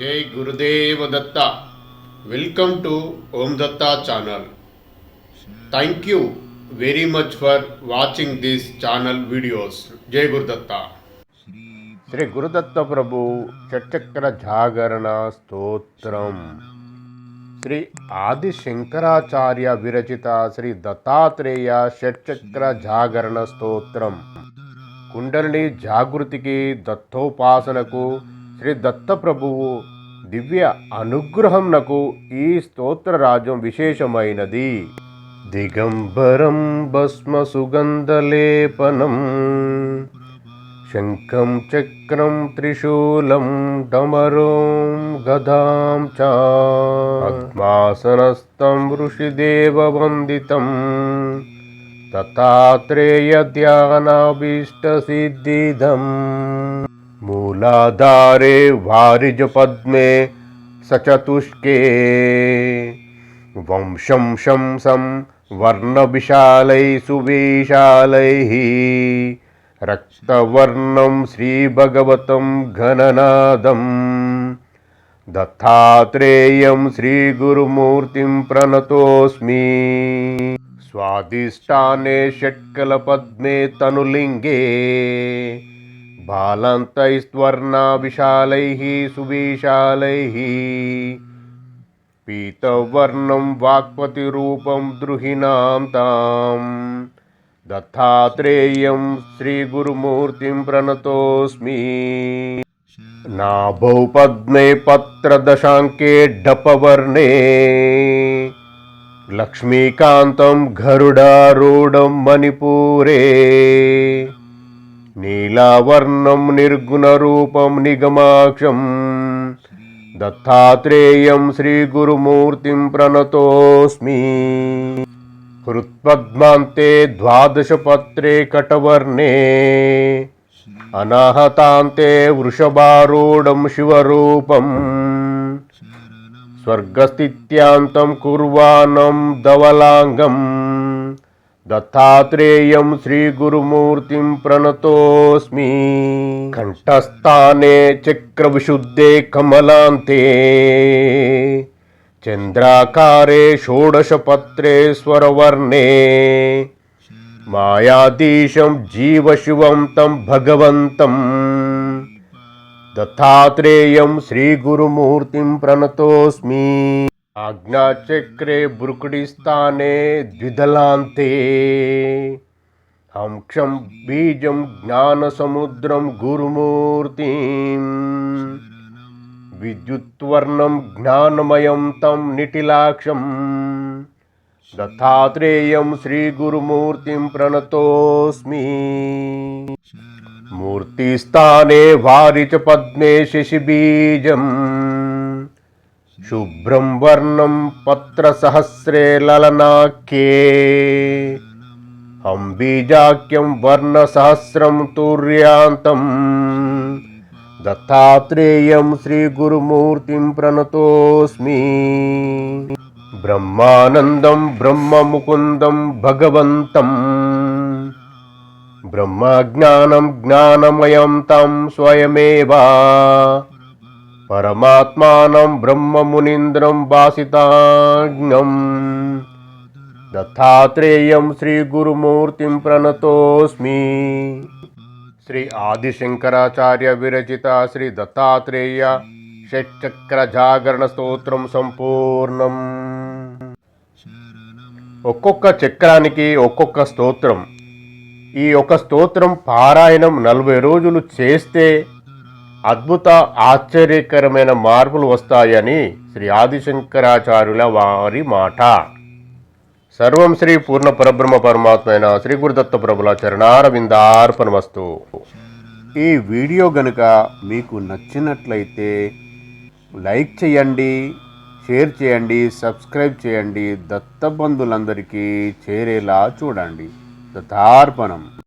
జై Gurudeva Datta. Welcome to Om Datta channel thank you very much for watching this channel videos జై గురుదత్త శ్రీ గురుదత్త ప్రభు షట్చక్ర జాగరణ స్తోత్రం. శ్రీ ఆది శంకరాచార్య విరచిత శ్రీ దత్తాత్రేయ షట్చక్ర జాగరణ స్తోత్రం. కుండలిని జాగృతికి దత్తోపాసనకు శ్రీ దత్తప్రభువు దివ్య అనుగ్రహంనకు ఈ స్తోత్రరాజ్యం విశేషమైనది. దిగంబరం భస్మ సుగంధలేపనం శంఖం చక్రం త్రిశూలం డమరోం గదాం చ పద్మాసనస్థం ఋషిదేవవందితం దత్తాత్రేయ ధ్యానాభీష్టసిద్ధిదం मूलाधारे वारिजपद्मे सचतुष्के। वंशं शं सं वर्णविशालैः सुविशालैः। रक्तवर्णं श्रीभगवतं घननादम्। दत्तात्रेयं श्रीगुरुमूर्तिं प्रणतोऽस्मि। स्वादिष्टाने षट्कलपद्मे तनुलिङ्गे। बालन्तैस्वर्णाविशालैः सुविशालैः पीतवर्णं वाक्पतिरूपं द्रुहिणां ताम्। दत्तात्रेयं श्रीगुरुमूर्तिं प्रणतोऽस्मि। नाभौ पद्मे पत्रदशाङ्के ढपवर्णे लक्ष्मीकान्तं गरुडारूढं मणिपुरे। నీలావర్ణం నిర్గుణరూపం నిగమాక్షం. దత్తాత్రేయం శ్రీగురుమూర్తిం ప్రణతోస్మి. హృత్పద్మాంతే ద్వాదశపత్రే కటవర్ణే. అనాహతాంతే వృషభారూఢం శివరూపం. స్వర్గస్థిత్యాంతం కుర్వాణం ధవలాంగం. దత్తాత్రేయం శ్రీగురుమూర్తిం ప్రణతోస్మి. కంఠస్థానే చక్రవిశుద్ధే కమలాంతే. చంద్రాకారే షోడశపత్రే స్వరవర్ణే మాయాదీశం జీవశివం తం భగవంతం. దత్తాత్రేయం శ్రీగురుమూర్తిం ప్రణతోస్మి. ఆజ్ఞాచక్రే బృకుడిస్థానే ద్విదలాంతే అంక్షం బీజం జ్ఞానసముద్రం గురుమూర్తి విద్యుత్వర్ణం జ్ఞానమయం తం నిటిలాక్షం దత్తాత్రేయం శ్రీగురుమూర్తిం ప్రణతోస్మి మూర్తిస్థానే వారి చ పద్మే శశిబీజం శుభ్రం వర్ణం పత్రసహస్రే లలనాఖ్యే అంబీజాక్యం వర్ణసహస్రం తుర్యాంతం. దత్తాత్రేయం శ్రీగురుమూర్తిం ప్రణతోస్మి. బ్రహ్మానందం బ్రహ్మముకుందం భగవంతం. బ్రహ్మజ్ఞానం జ్ఞానమయం తం స్వయమేవా. పరమాత్మానం బ్రహ్మమునింద్రం భాసితాజ్ఞం దత్తాత్రేయం శ్రీగురుమూర్తిం ప్రణతోస్మి శ్రీ ఆదిశంకరాచార్య విరచిత శ్రీ దత్తాత్రేయ షట్చక్ర జాగరణ స్తోత్రం సంపూర్ణం ఒక్కొక్క చక్రానికి ఒక్కొక్క స్తోత్రం. ఈ ఒక స్తోత్రం పారాయణం నలభై రోజులు చేస్తే అద్భుత ఆశ్చర్యకరమైన మార్పులు వస్తాయని శ్రీ ఆదిశంకరాచార్యుల వారి మాట. సర్వం శ్రీ పూర్ణ పరబ్రహ్మ పరమాత్మైన శ్రీ గురుదత్త ప్రభుల చరణారవిందార్పణమస్తు. ఈ వీడియో గనుక మీకు నచ్చినట్లయితే లైక్ చేయండి షేర్ చేయండి సబ్స్క్రైబ్ చేయండి దత్తబంధులందరికీ చేరేలా చూడండి. దత్తార్పణం.